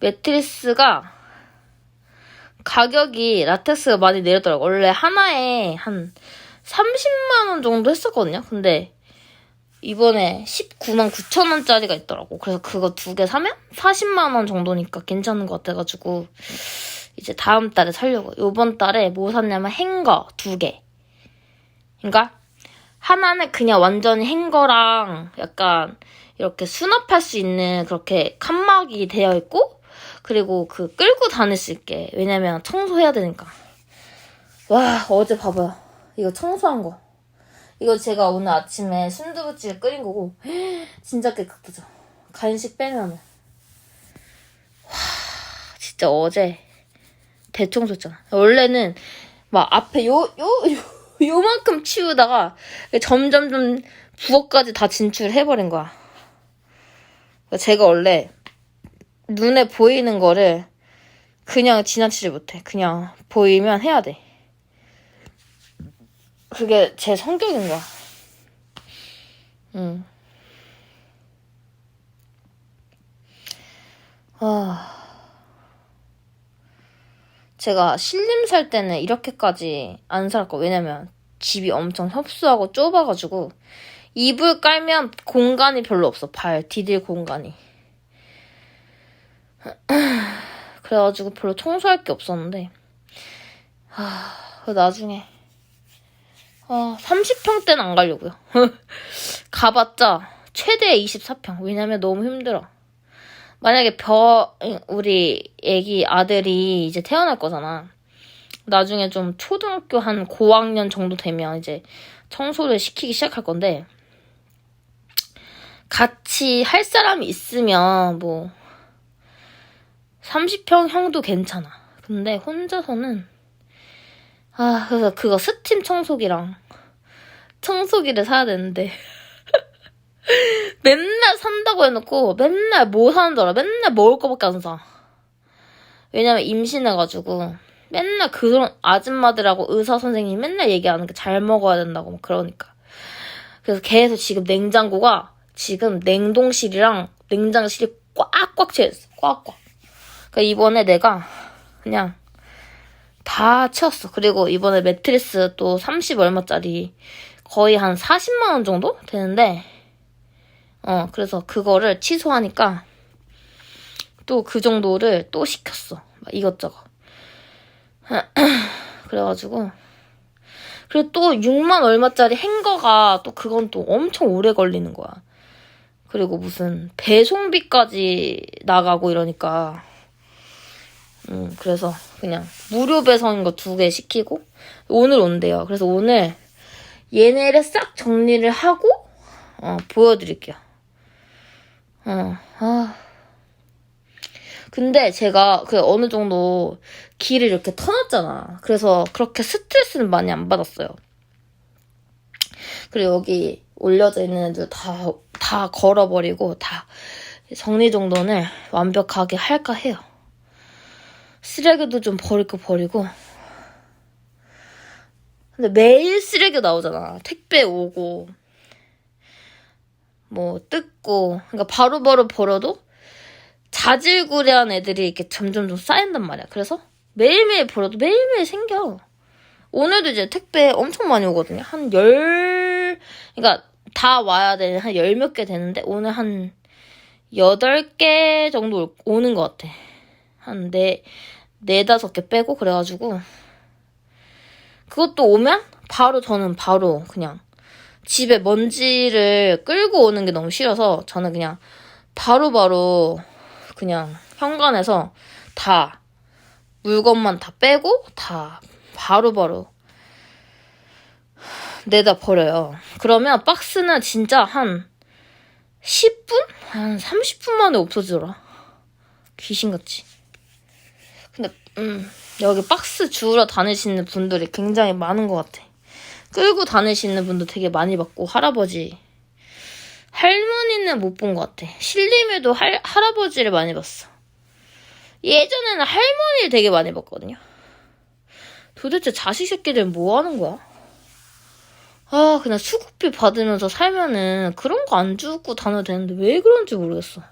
매트리스가 가격이 라텍스가 많이 내렸더라고. 원래 하나에 한 30만원 정도 했었거든요. 근데 이번에 19만 9천 원짜리가 있더라고. 그래서 그거 두 개 사면 40만 원 정도니까 괜찮은 것 같아가지고 이제 다음 달에 살려고. 요번 달에 뭐 샀냐면 행거 두 개. 그러니까 하나는 그냥 완전히 행거랑 약간 이렇게 수납할 수 있는 그렇게 칸막이 되어 있고 그리고 그 끌고 다닐 수 있게 왜냐면 청소해야 되니까. 와 어제 봐봐요. 이거 청소한 거. 이거 제가 오늘 아침에 순두부찌개 끓인 거고 진짜 깨끗하죠. 간식 빼면은 와 진짜 어제 대청소했잖아. 원래는 막 앞에 요 요 요, 요만큼 치우다가 점점점 부엌까지 다 진출해버린 거야. 제가 원래 눈에 보이는 거를 그냥 지나치지 못해. 그냥 보이면 해야 돼. 그게 제 성격인 거야. 응. 아. 제가 신림 살 때는 이렇게까지 안살 거. 왜냐면 집이 엄청 협소하고 좁아가지고 이불 깔면 공간이 별로 없어. 발 디딜 공간이. 그래가지고 별로 청소할 게 없었는데. 아, 나중에 아, 30평 대는 안 가려고요. 가봤자 최대 24평. 왜냐면 너무 힘들어. 만약에 벼, 우리 애기 아들이 이제 태어날 거잖아. 나중에 좀 초등학교 한 고학년 정도 되면 이제 청소를 시키기 시작할 건데, 같이 할 사람이 있으면 뭐, 30평 형도 괜찮아. 근데 혼자서는, 아, 그래서 그거 스팀 청소기랑 청소기를 사야 되는데. 맨날 산다고 해놓고 맨날 뭐 사는 줄 알아? 맨날 먹을 거밖에 안 사. 왜냐면 임신해가지고 맨날 그런 아줌마들하고 의사 선생님이 맨날 얘기하는 게 잘 먹어야 된다고 막 그러니까. 그래서 계속 지금 냉장고가 지금 냉동실이랑 냉장실이 꽉꽉 채웠어. 꽉꽉. 그러니까 이번에 내가 그냥 다 채웠어. 그리고 이번에 매트리스 또 30 얼마짜리 거의 한 40만 원 정도 되는데 어 그래서 그거를 취소하니까 또 그 정도를 또 시켰어. 막 이것저것. 그래가지고 그리고 또 6만 얼마짜리 행거가 또 그건 또 엄청 오래 걸리는 거야. 그리고 무슨 배송비까지 나가고 이러니까 음, 그래서 그냥 무료 배송인 거 두 개 시키고 오늘 온대요. 그래서 오늘 얘네를 싹 정리를 하고 어, 보여드릴게요. 어, 아. 근데 제가 그 어느 정도 길을 이렇게 터놨잖아. 그래서 그렇게 스트레스는 많이 안 받았어요. 그리고 여기 올려져 있는 애들 다, 다 걸어버리고 다 정리정돈을 완벽하게 할까 해요. 쓰레기도 좀 버릴 거 버리고. 근데 매일 쓰레기 나오잖아. 택배 오고. 뭐 뜯고. 그러니까 바로 바로 버려도 자질구레한 애들이 이렇게 점점 좀 쌓인단 말이야. 그래서 매일매일 버려도 매일매일 생겨. 오늘도 이제 택배 엄청 많이 오거든요. 한 열, 그러니까 다 와야 되는 한 열 몇 개 되는데 오늘 한 여덟 개 정도 오는 것 같아. 한 네, 네다섯 개 빼고 그래가지고 그것도 오면 바로 저는 바로 그냥 집에 먼지를 끌고 오는 게 너무 싫어서 저는 그냥 바로바로 바로 그냥 현관에서 다 물건만 다 빼고 다 바로바로 바로 내다 버려요. 그러면 박스는 진짜 한 10분? 한 30분 만에 없어지더라. 귀신같이. 근데 음, 여기 박스 주우러 다니시는 분들이 굉장히 많은 것 같아. 끌고 다니시는 분도 되게 많이 봤고 할아버지 할머니는 못 본 것 같아. 실림에도 할, 할아버지를 많이 봤어. 예전에는 할머니를 되게 많이 봤거든요. 도대체 자식 새끼들 뭐 하는 거야? 아, 그냥 수급비 받으면서 살면은 그런 거 안 주고 다녀도 되는데 왜 그런지 모르겠어.